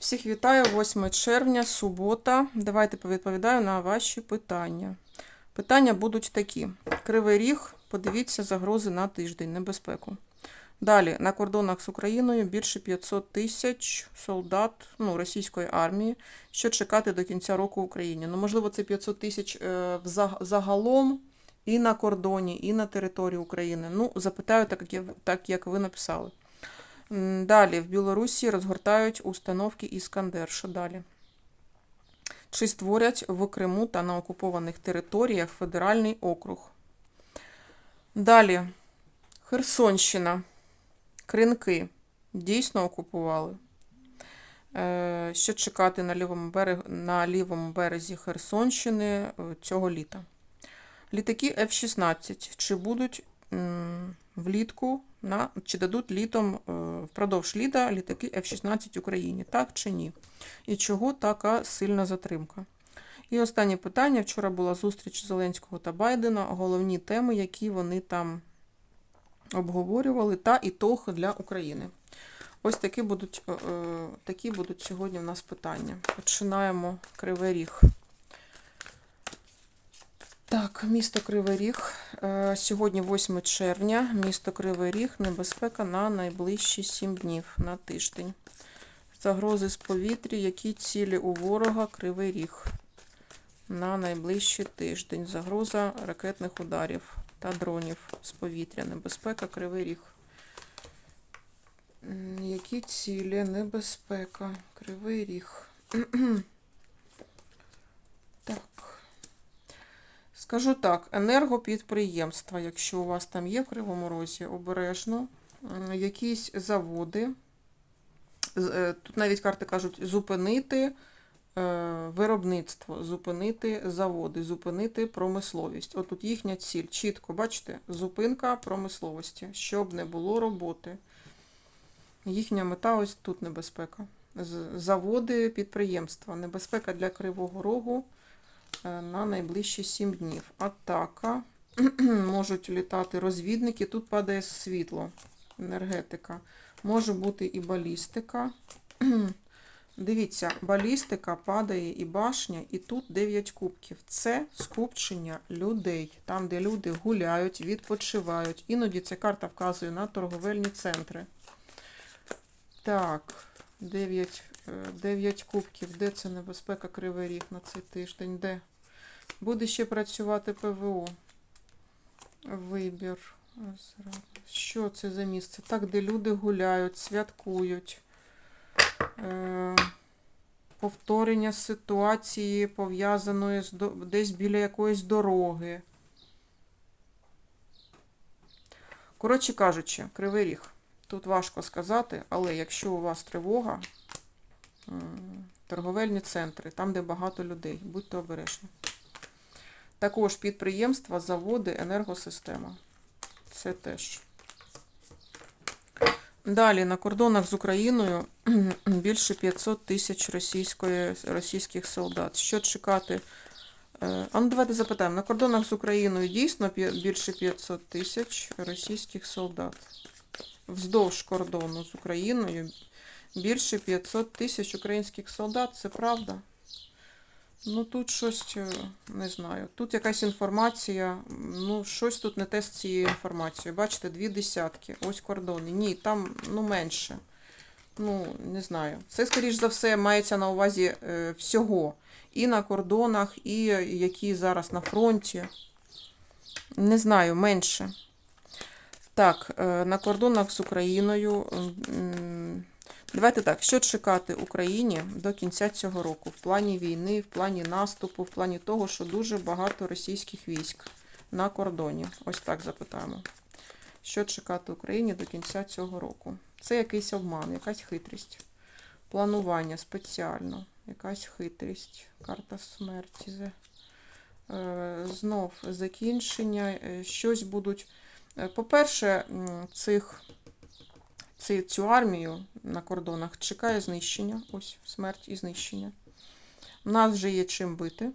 Всіх вітаю, 8 червня, субота. Давайте повідповідаю на ваші питання. Питання будуть такі: Кривий Ріг, подивіться загрози на тиждень, небезпеку. Далі, на кордонах з Україною більше 500 тисяч солдат ну, російської армії. Що чекати до кінця року в Україні? Ну, можливо, це 500 тисяч е, загалом і на кордоні, і на території України. Ну, запитаю так, як, так, як ви написали. Далі в Білорусі розгортають установки Іскандер. Що далі? Чи створять в Криму та на окупованих територіях федеральний округ? Далі. Херсонщина. Кринки. Дійсно окупували. Е, Що чекати на лівому, берег, на лівому березі Херсонщини е, цього літа? Літаки F-16. Чи будуть влітку на, чи дадуть літом е, впродовж літа літаки F-16 Україні, так чи ні? І чого така сильна затримка? І останнє питання. Вчора була зустріч Зеленського та Байдена. Головні теми, які вони там обговорювали, та ітог для України. Ось такі будуть, е, е, такі будуть сьогодні в нас питання. Починаємо Кривий Ріг. Так, місто Кривий Ріг. Е, Сьогодні 8 червня. Місто Кривий Ріг. Небезпека на найближчі 7 днів на тиждень. Загрози з повітря. Які цілі у ворога Кривий Ріг на найближчий тиждень. Загроза ракетних ударів та дронів з повітря. Небезпека Кривий Ріг. Які цілі? Небезпека. Кривий Ріг. Так. Скажу так, енергопідприємства, якщо у вас там є в Кривому Розі, обережно, якісь заводи. Е, Тут навіть карти кажуть зупинити е, виробництво, зупинити заводи, зупинити промисловість. От тут їхня ціль. Чітко, бачите, зупинка промисловості, щоб не було роботи. Їхня мета ось тут небезпека. Заводи, підприємства. Небезпека для Кривого Рогу на найближчі 7 днів. Атака. Можуть літати розвідники. Тут падає світло, енергетика. Може бути і балістика. Дивіться, балістика падає і башня, і тут 9 кубків. Це скупчення людей, там, де люди гуляють, відпочивають. Іноді ця карта вказує на торговельні центри. Так, 9, 9 кубків. Де це небезпека Кривий Ріг на цей тиждень? Де? Буде ще працювати ПВО. Вибір. Що це за місце? Так, де люди гуляють, святкують. Е, повторення ситуації, пов'язаної з десь біля якоїсь дороги. Коротше кажучи, кривий ріг. Тут важко сказати, але якщо у вас тривога, торговельні центри, там, де багато людей, будьте обережні. Також підприємства, заводи, енергосистема. Це теж. Далі на кордонах з Україною більше 500 тисяч російської, російських солдат. Що чекати? Е, А ну давайте запитаємо. На кордонах з Україною дійсно більше 500 тисяч російських солдат. Вздовж кордону з Україною більше 500 тисяч українських солдат. Це правда? Ну тут щось е, не знаю. Тут якась інформація. Ну, щось тут не те з цією інформацією. Бачите, дві десятки. Ось кордони. Ні, там ну менше. Ну, не знаю. Це, скоріш за все, мається на увазі е, всього. І на кордонах, і які зараз на фронті. Не знаю, менше. Так, е, на кордонах з Україною. м, Давайте так, що чекати Україні до кінця цього року в плані війни, в плані наступу, в плані того, що дуже багато російських військ на кордоні. Ось так запитаємо. Що чекати Україні до кінця цього року? Це якийсь обман, якась хитрість. Планування спеціально, якась хитрість, карта смерті. Е, Знов закінчення, е, щось будуть. Е, По-перше, цих цю армію на кордонах чекає знищення. Ось смерть і знищення. У нас вже є чим бити.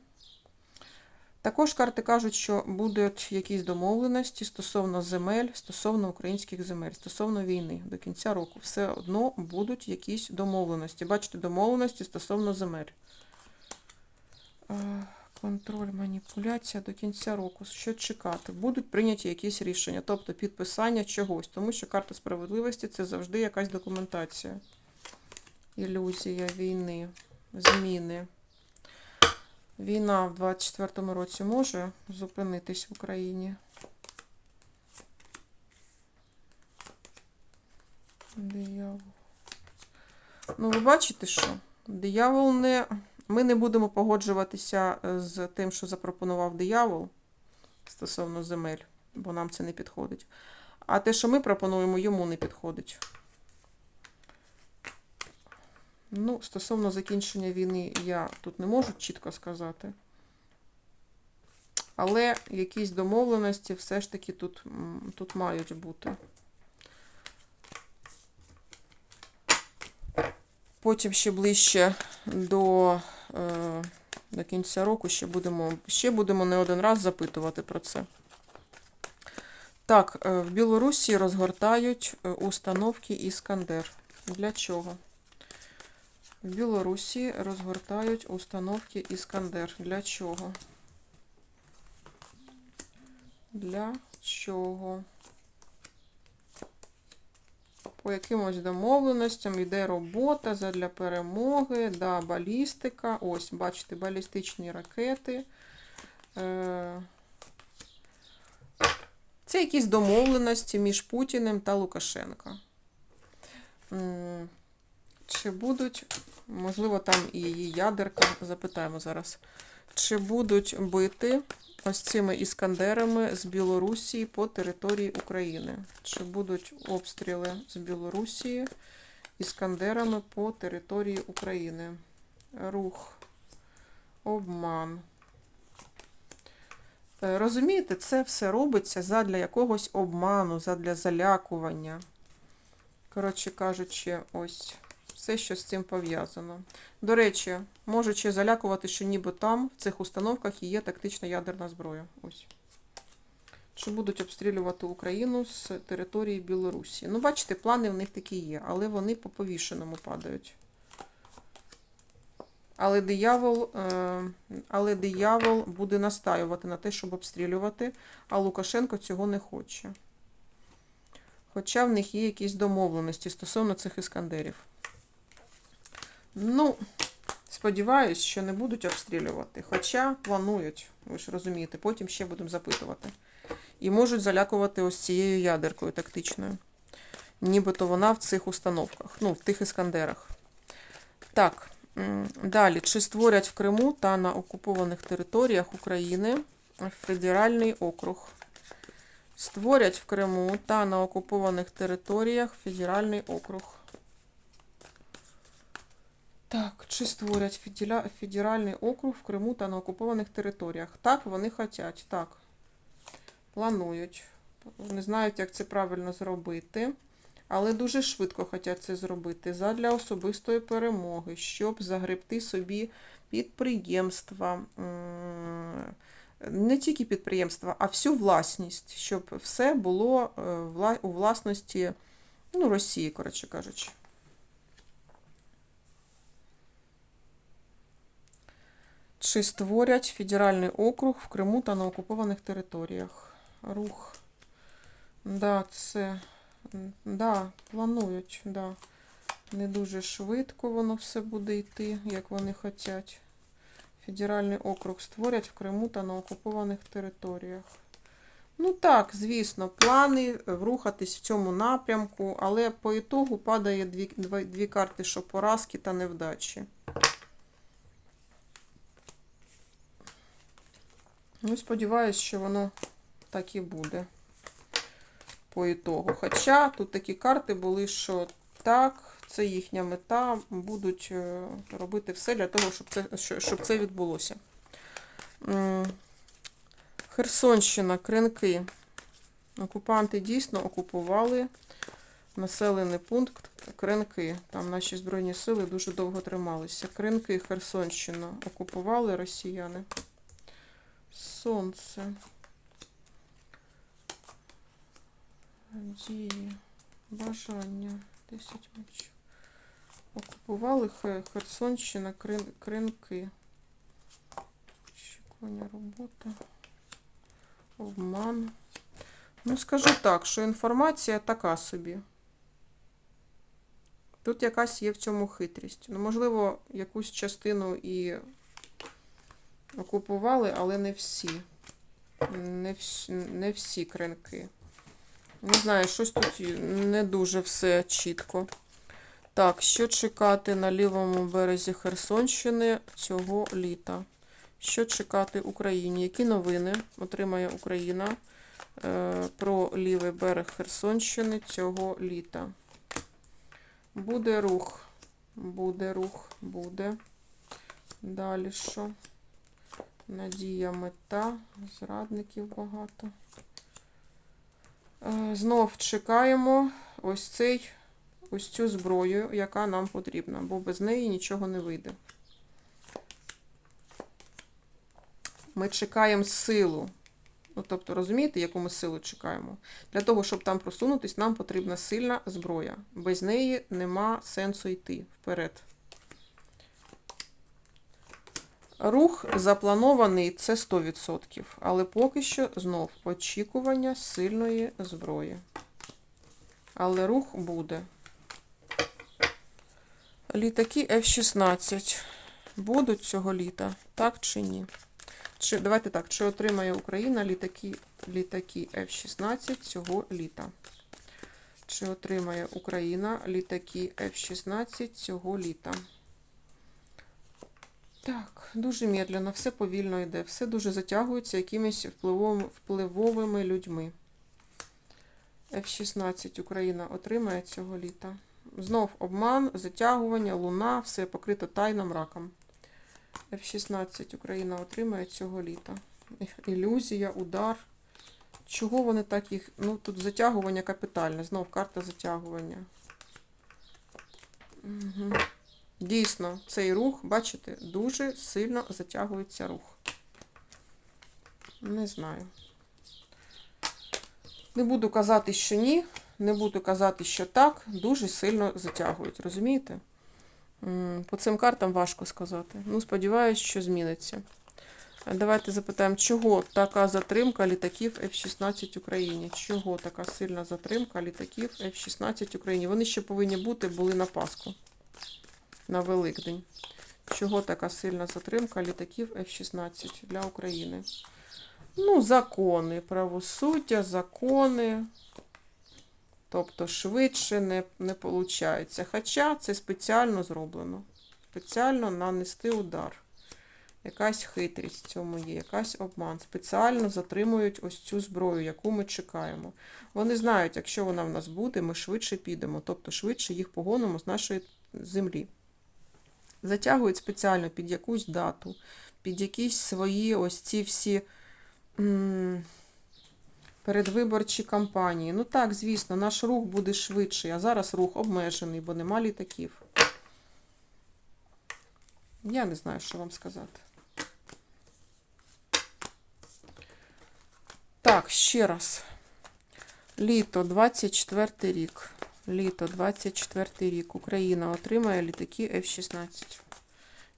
Також карти кажуть, що будуть якісь домовленості стосовно земель, стосовно українських земель, стосовно війни до кінця року. Все одно будуть якісь домовленості. Бачите, домовленості стосовно земель. Контроль, маніпуляція до кінця року. Що чекати? Будуть прийняті якісь рішення, тобто підписання чогось, тому що карта справедливості це завжди якась документація. Ілюзія війни, зміни. Війна в 24-му році може зупинитись в Україні. Диявол. Ну, ви бачите, що диявол не. Ми не будемо погоджуватися е, з тим, що запропонував диявол стосовно земель, бо нам це не підходить. А те, що ми пропонуємо, йому не підходить. Ну, стосовно закінчення війни, я тут не можу чітко сказати. Але якісь домовленості все ж таки тут, тут мають бути. Потім ще ближче до, до кінця року ще будемо, ще будемо не один раз запитувати про це. Так, е, в Білорусі розгортають е, установки Іскандер. Для чого? В Білорусі розгортають установки Іскандер. Для чого? Для чого? По якимось домовленостям йде робота задля перемоги, да, балістика. Ось, бачите, балістичні ракети. Е, Це якісь домовленості між Путіним та Лукашенко. Чи будуть, можливо, там і її ядерка, запитаємо зараз. Чи будуть бити ось цими іскандерами з Білорусі по території України? Чи будуть обстріли з Білорусі іскандерами по території України? Рух, обман. Е, Розумієте, це все робиться задля якогось обману, задля залякування. Коротше кажучи, ось все, що з цим пов'язано. До речі, можучи залякувати, що ніби там, в цих установках, є тактична ядерна зброя. Ось. Що будуть обстрілювати Україну з території Білорусі. Ну, бачите, плани в них такі є, але вони по повішеному падають. Але диявол, е, але диявол буде настаювати на те, щоб обстрілювати, а Лукашенко цього не хоче. Хоча в них є якісь домовленості стосовно цих іскандерів. Ну, сподіваюсь, що не будуть обстрілювати. Хоча планують, ви ж розумієте, потім ще будемо запитувати. І можуть залякувати ось цією ядеркою тактичною. Нібито вона в цих установках, ну, в тих іскандерах. Так, далі. Чи створять в Криму та на окупованих територіях України федеральний округ? Створять в Криму та на окупованих територіях федеральний округ. Так, чи створять федеральний округ в Криму та на окупованих територіях? Так, вони хочуть. Так. Планують. Не знають, як це правильно зробити. Але дуже швидко хочуть це зробити задля особистої перемоги, щоб загребти собі підприємства. Не тільки підприємства, а всю власність, щоб все було е, у власності ну, Росії, коротше кажучи. Чи створять федеральний округ в Криму та на окупованих територіях? Рух. Да, це. Да, планують, да. Не дуже швидко воно все буде йти, як вони хочуть. Федеральний округ створять в Криму та на окупованих територіях. Ну так, звісно, плани рухатись в цьому напрямку, але по ітогу падає дві, дві карти, що поразки та невдачі. Ну, сподіваюсь, що воно так і буде по ітогу. Хоча тут такі карти були, що так, це їхня мета, будуть е, робити все для того, щоб це, щоб це відбулося. Херсонщина, Кринки. Окупанти дійсно окупували населений пункт Кринки. Там наші Збройні сили дуже довго трималися. Кринки, Херсонщина окупували росіяни. Сонце. Дії. Бажання. 10 мечів. Окупували Херсонщина, Крин, Кринки. Очікування робота. Обман. Ну, скажу так, що інформація така собі. Тут якась є в цьому хитрість. Ну, можливо, якусь частину і окупували, але не всі. Не всі, не всі кринки. Не знаю, щось тут не дуже все чітко. Так, що чекати на лівому березі Херсонщини цього літа? Що чекати Україні? Які новини отримає Україна е, про лівий берег Херсонщини цього літа? Буде рух. Буде рух, буде. Далі що? Надія мета. Зрадників багато. Е, Знов чекаємо ось цей, ось цю зброю, яка нам потрібна, бо без неї нічого не вийде. Ми чекаємо силу. Ну, тобто, розумієте, яку ми силу чекаємо? Для того, щоб там просунутись, нам потрібна сильна зброя. Без неї нема сенсу йти вперед. Рух запланований це 100%, але поки що знов очікування сильної зброї. Але рух буде. Літаки F-16 будуть цього літа, так чи ні? Чи, давайте так, чи отримає Україна літаки, літаки F-16 цього літа? Чи отримає Україна літаки F-16 цього літа? Так, дуже медленно, все повільно йде, все дуже затягується якимись впливовими, людьми. F-16 Україна отримає цього літа. Знов обман, затягування, луна, все покрито тайним раком. F-16 Україна отримає цього літа. Ілюзія, удар. Чого вони так їх. Ну, тут затягування капітальне. Знов карта затягування. Угу. Дійсно, цей рух, бачите, дуже сильно затягується рух. Не знаю. Не буду казати, що ні. Не буду казати, що так. Дуже сильно затягують, розумієте? По цим картам важко сказати. Ну, сподіваюся, що зміниться. Давайте запитаємо, чого така затримка літаків F-16 Україні? Чого така сильна затримка літаків F-16 Україні? Вони ще повинні бути, були на Пасху, на Великдень. Чого така сильна затримка літаків F-16 для України? Ну, закони, правосуддя, закони. Тобто швидше не, не виходить. Хоча це спеціально зроблено. Спеціально нанести удар. Якась хитрість в цьому є, якась обман. Спеціально затримують ось цю зброю, яку ми чекаємо. Вони знають, якщо вона в нас буде, ми швидше підемо, тобто швидше їх погонимо з нашої землі. Затягують спеціально під якусь дату, під якісь свої ось ці всі. м, Передвиборчі кампанії. Ну так, звісно, наш рух буде швидший, а зараз рух обмежений, бо нема літаків. Я не знаю, що вам сказати. Так, ще раз. Літо 24 рік. Літо 24 рік. Україна отримає літаки F-16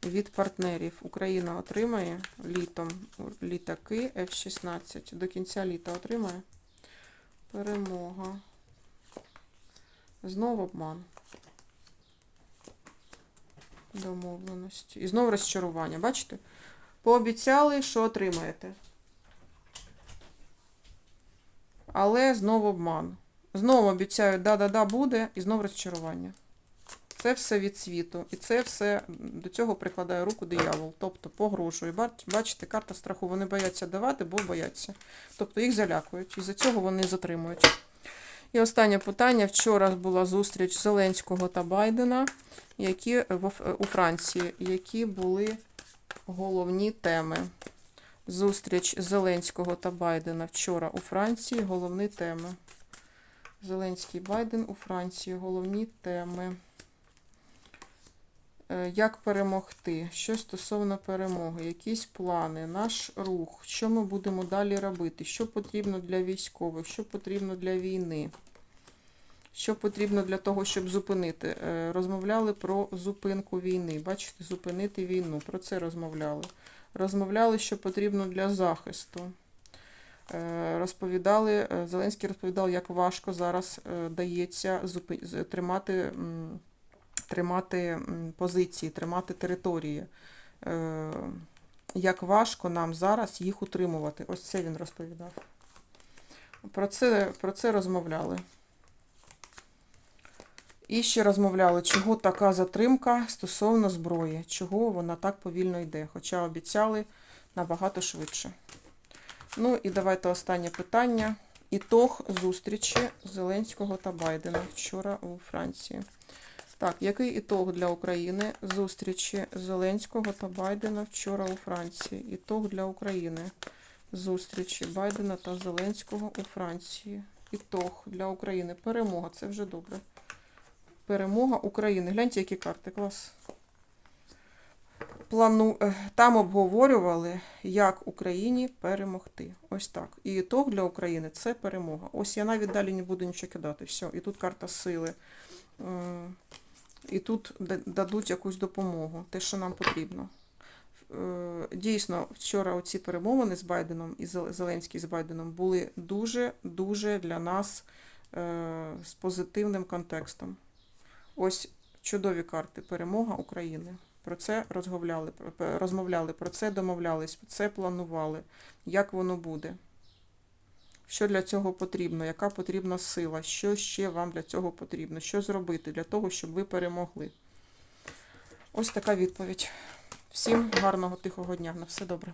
від партнерів. Україна отримає літом літаки F-16. До кінця літа отримає. Перемога. Знову обман. Домовленості. І знову розчарування. Бачите? Пообіцяли, що отримаєте. Але знову обман. Знову обіцяють, да-да-да, буде, і знову розчарування. Це все від світу. І це все до цього прикладає руку диявол. Тобто погрожує. Бачите, карта страху. Вони бояться давати, бо бояться. Тобто їх залякують. І за цього вони затримують. І останнє питання. Вчора була зустріч Зеленського та Байдена, які у Франції, які були головні теми. Зустріч Зеленського та Байдена вчора у Франції. Головні теми. Зеленський Байден у Франції. Головні теми. Е, Як перемогти? Що стосовно перемоги? Якісь плани, наш рух, що ми будемо далі робити? Що потрібно для військових? Що потрібно для війни? Що потрібно для того, щоб зупинити? Е, Розмовляли про зупинку війни. Бачите, зупинити війну. Про це розмовляли. Розмовляли, що потрібно для захисту. Е, Розповідали, е, Зеленський розповідав, як важко зараз е, дається тримати, тримати позиції, тримати території. Як важко нам зараз їх утримувати. Ось це він розповідав. Про це, про це розмовляли. І ще розмовляли, чого така затримка стосовно зброї, чого вона так повільно йде, хоча обіцяли набагато швидше. Ну і давайте останнє питання. Ітог зустрічі Зеленського та Байдена вчора у Франції. Так, який ітог для України зустрічі Зеленського та Байдена вчора у Франції? Ітог для України зустрічі Байдена та Зеленського у Франції. Ітог для України. Перемога, це вже добре. Перемога України. Гляньте, які карти, клас. Плану... е, Там обговорювали, як Україні перемогти. Ось так. І ітог для України це перемога. Ось я навіть далі не буду нічого кидати. Все. І тут карта сили. І тут дадуть якусь допомогу, те, що нам потрібно. Е, Дійсно, вчора оці перемовини з Байденом і Зел- Зеленський з Байденом були дуже-дуже для нас е, з позитивним контекстом. Ось чудові карти. Перемога України. Про це розмовляли, розмовляли, про це домовлялись, це планували, як воно буде. Що для цього потрібно, яка потрібна сила, що ще вам для цього потрібно, що зробити для того, щоб ви перемогли. Ось така відповідь. Всім гарного тихого дня. На все добре.